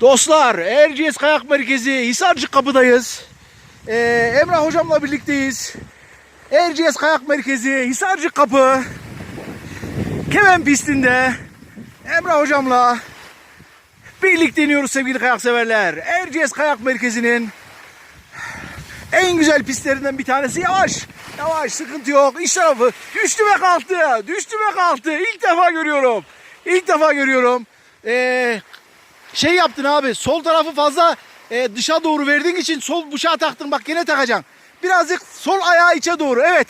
Dostlar Erciyes Kayak Merkezi Hisarcık kapıdayız. Ee, Emrah hocamla birlikteyiz. Erciyes Kayak Merkezi Hisarcık kapı. Kemen pistinde Emrah hocamla birlikte iniyoruz sevgili kayak severler. Erciyes Kayak Merkezi'nin en güzel pistlerinden bir tanesi yavaş. Yavaş sıkıntı yok. İç tarafı düştü ve kalktı. Düştü ve kalktı. İlk defa görüyorum. İlk defa görüyorum. Ee, şey yaptın abi sol tarafı fazla e, dışa doğru verdiğin için sol bıçağı taktın bak yine takacaksın. Birazcık sol ayağı içe doğru evet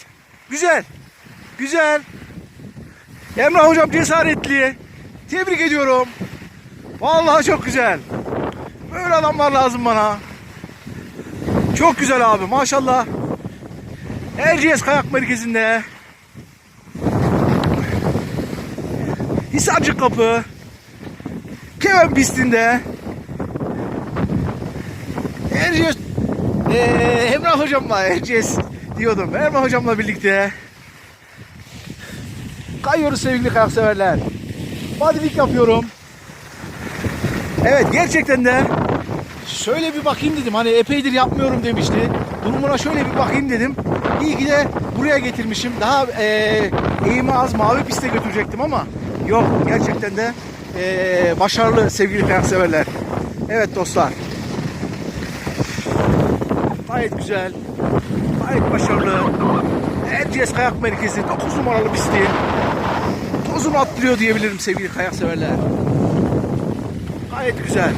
güzel güzel. Emrah hocam cesaretli tebrik ediyorum. Vallahi çok güzel. Böyle adamlar lazım bana. Çok güzel abi maşallah. Erciyes Kayak Merkezi'nde. Hisarcık Kapı. Kemen pistinde Erciyes eee Emrah hocamla Erciyes diyordum. Emrah hocamla birlikte kayıyoruz sevgili kayak severler. Bodyfik yapıyorum. Evet gerçekten de şöyle bir bakayım dedim. Hani epeydir yapmıyorum demişti. Durumuna şöyle bir bakayım dedim. İyi ki de buraya getirmişim. Daha eee eğimi az mavi piste götürecektim ama yok gerçekten de eee, başarılı sevgili kayak severler. Evet dostlar. Gayet güzel. Gayet başarılı. Erciyes Kayak Merkezi 9 numaralı pisti. Tozunu atlıyor diyebilirim sevgili kayak severler. Gayet güzel.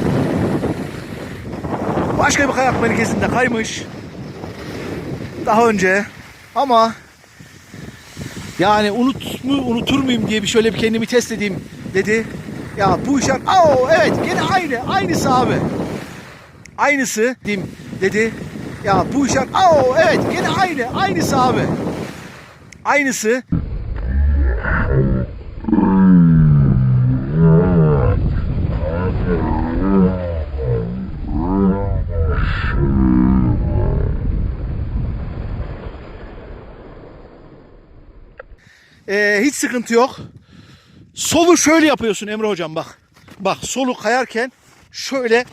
Başka bir kayak merkezinde kaymış. Daha önce. Ama yani unut mu unutur muyum diye bir şöyle bir kendimi test edeyim dedi. Ya bu işler aa evet gene aynı aynısı abi. Aynısı dim dedi. Ya bu işler aa evet gene aynı aynısı abi. Aynısı. Ee, hiç sıkıntı yok. Solu şöyle yapıyorsun Emre hocam bak. Bak solu kayarken şöyle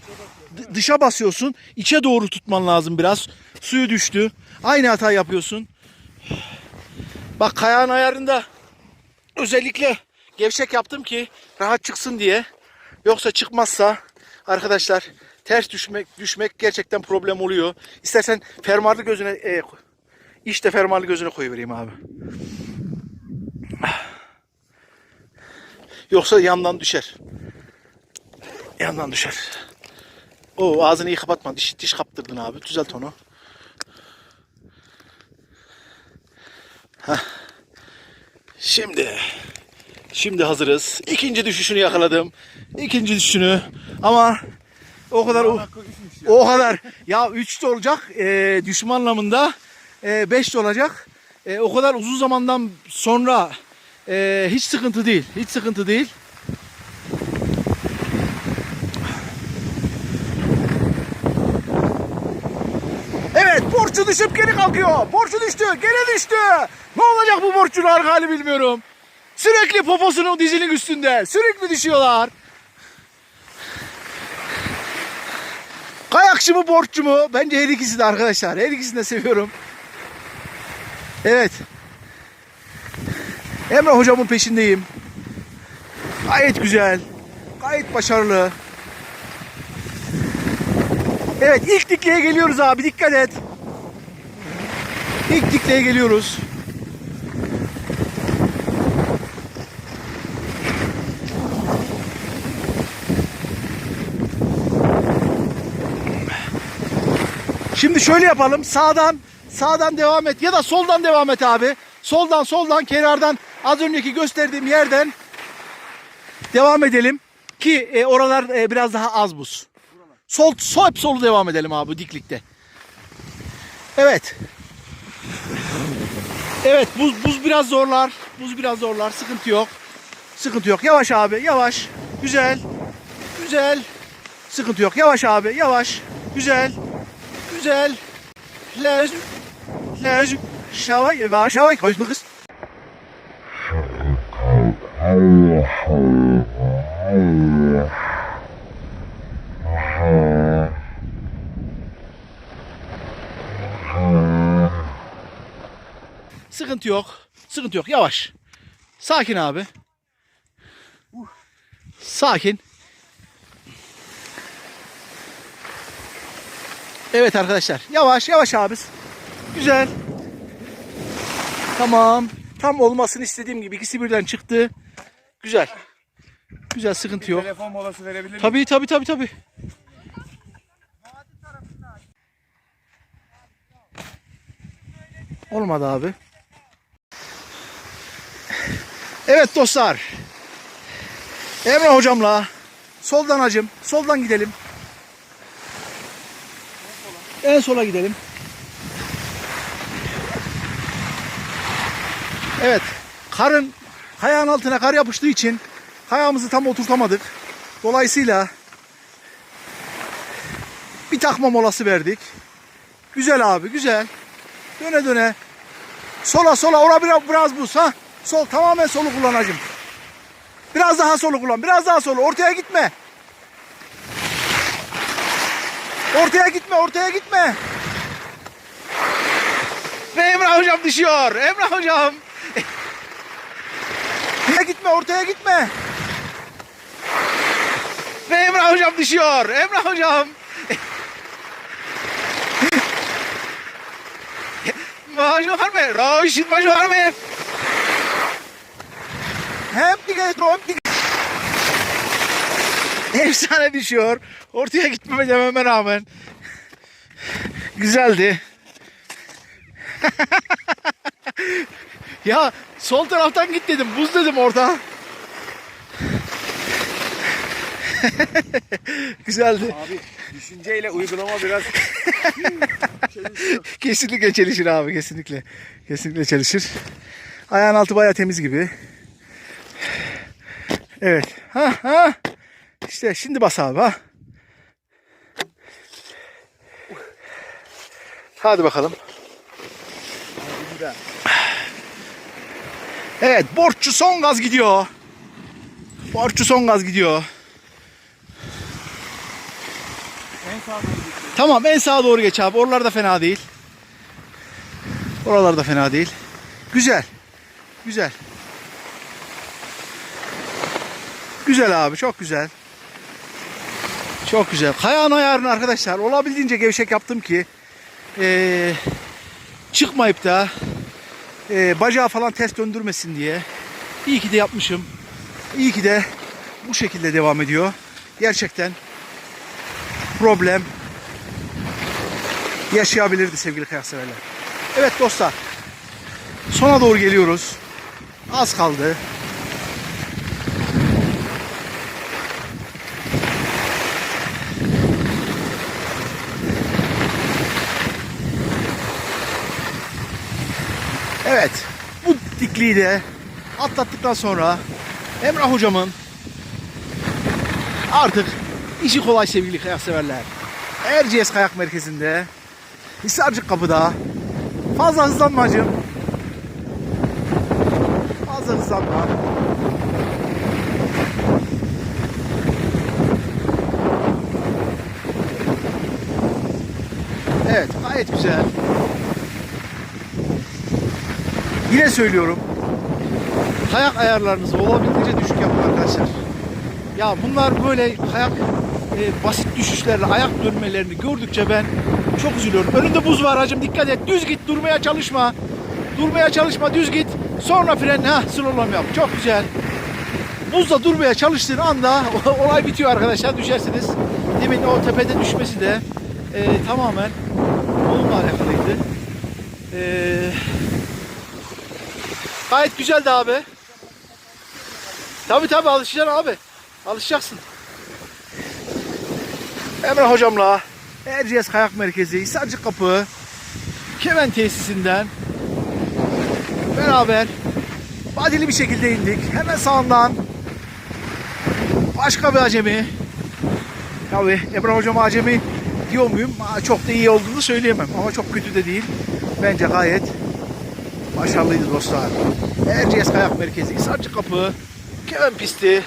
dışa basıyorsun. içe doğru tutman lazım biraz. Suyu düştü. Aynı hata yapıyorsun. Bak kayağın ayarında özellikle gevşek yaptım ki rahat çıksın diye. Yoksa çıkmazsa arkadaşlar ters düşmek düşmek gerçekten problem oluyor. İstersen fermuarlı gözüne e, işte fermuarlı gözüne koyuvereyim abi. Yoksa yandan düşer. Yandan düşer. O ağzını iyi kapatma. Diş, diş kaptırdın abi. Düzelt onu. Heh. Şimdi şimdi hazırız. İkinci düşüşünü yakaladım. İkinci düşüşünü ama o kadar o, o kadar ya 3 de olacak e, düşme anlamında 5 de olacak. E, o kadar uzun zamandan sonra e, hiç sıkıntı değil. Hiç sıkıntı değil. Evet borçlu düşüp geri kalkıyor. Borçlu düştü geri düştü. Ne olacak bu borçlular hali bilmiyorum. Sürekli poposunun dizinin üstünde. Sürekli düşüyorlar. Kayakçı mı borçlu mu? Bence her ikisi de arkadaşlar. Her ikisini de seviyorum. Evet. Emrah hocamın peşindeyim. Gayet güzel. Gayet başarılı. Evet ilk dikliğe geliyoruz abi dikkat et. İlk dikliğe geliyoruz. Şimdi şöyle yapalım. Sağdan sağdan devam et ya da soldan devam et abi. Soldan soldan kenardan az önceki gösterdiğim yerden devam edelim ki e, oralar e, biraz daha az buz. Sol, sol hep solu devam edelim abi diklikte. Evet. Evet buz buz biraz zorlar. Buz biraz zorlar. Sıkıntı yok. Sıkıntı yok. Yavaş abi. Yavaş. Güzel. Güzel. Sıkıntı yok. Yavaş abi. Yavaş. Güzel. Güzel. Lazım. Lazım. Şavay. Yavaş. Şavay. Koş kız. Sıkıntı yok. Sıkıntı yok. Yavaş. Sakin abi. Sakin. Evet arkadaşlar. Yavaş yavaş abis. Güzel. Tamam. Tam olmasını istediğim gibi ikisi birden çıktı. Güzel. Güzel sıkıntı yok. Telefon molası verebilir miyim? Tabii tabii tabii tabii. Olmadı abi. Evet dostlar. Emre hocamla soldan hacım. Soldan gidelim. En sola gidelim. Evet. Karın kayağın altına kar yapıştığı için kayağımızı tam oturtamadık. Dolayısıyla bir takma molası verdik. Güzel abi güzel. Döne döne. Sola sola ora biraz, biraz buz ha. Sol tamamen solu kullanacağım. Biraz daha solu kullan. Biraz daha solu. Ortaya gitme. Ortaya gitme. Ortaya gitme. Ve Emrah hocam düşüyor. Emrah hocam. Gitme. Ortaya gitme. Ve Emrah hocam düşüyor. Emrah hocam. Başarme. Raşit başarme. Hem dikkat hem dikkat. Efsane düşüyor. Ortaya gitmeme dememe rağmen. Güzeldi. ya sol taraftan git dedim. Buz dedim orada. Güzeldi. Abi düşünceyle uygulama biraz Kesinlikle çelişir abi kesinlikle. Kesinlikle çelişir. Ayağın altı baya temiz gibi. Evet. Ha ha. İşte şimdi bas abi ha. Hadi bakalım. Evet borççu son gaz gidiyor. Borççu son gaz gidiyor. en sağ Tamam en sağa doğru geç abi. Oralar da fena değil. Oralar da fena değil. Güzel. Güzel. Güzel abi çok güzel. Çok güzel. Kayağın ayarını arkadaşlar olabildiğince gevşek yaptım ki eee, çıkmayıp da eee, bacağı falan ters döndürmesin diye. İyi ki de yapmışım. İyi ki de bu şekilde devam ediyor. Gerçekten problem yaşayabilirdi sevgili kayak severler. Evet dostlar. Sona doğru geliyoruz. Az kaldı. Evet. Bu dikliği de atlattıktan sonra Emrah hocamın artık işi kolay sevgili kayak severler. Erciyes Kayak Merkezi'nde Hisarcık kapıda fazla hızlanma hacım. Fazla hızlanma. Evet gayet güzel. Yine söylüyorum. Kayak ayarlarınızı olabildiğince düşük yapın arkadaşlar. Ya bunlar böyle kayak e, basit düşüşlerle ayak dönmelerini gördükçe ben çok üzülüyorum. Önünde buz var hacım dikkat et. Düz git durmaya çalışma. Durmaya çalışma düz git. Sonra fren ha slalom yap. Çok güzel. Buzda durmaya çalıştığın anda olay bitiyor arkadaşlar düşersiniz. Demin o tepede düşmesi de e, tamamen onunla alakalıydı. E, gayet güzeldi abi. Tabi tabi alışacaksın abi. Alışacaksın. Emre hocamla Erciyes Kayak Merkezi Hisarcık Kapı Kemen tesisinden beraber badili bir şekilde indik. Hemen sağından başka bir acemi. Tabi Emre hocam acemi diyor muyum? Çok da iyi olduğunu söyleyemem ama çok kötü de değil. Bence gayet başarılıydı dostlar. Erciyes Kayak Merkezi Hisarcık Kapı Kemen pisti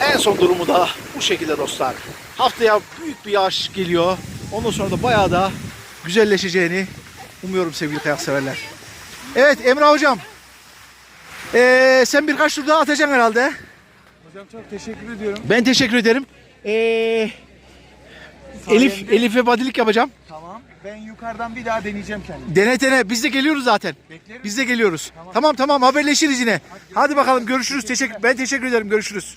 en son durumu da bu şekilde dostlar. Haftaya büyük bir yağış geliyor. Ondan sonra da bayağı da güzelleşeceğini umuyorum sevgili kayak severler. Evet Emrah hocam. Ee, sen birkaç tur daha atacaksın herhalde. Hocam çok teşekkür ediyorum. Ben teşekkür ederim. Ee, Elif, Elif'e badilik yapacağım. Ben yukarıdan bir daha deneyeceğim kendimi. Dene dene. Biz de geliyoruz zaten. Beklerim. Biz de geliyoruz. Tamam tamam haberleşiriz yine. Hadi bakalım görüşürüz. Teşekkür ben teşekkür ederim. Görüşürüz.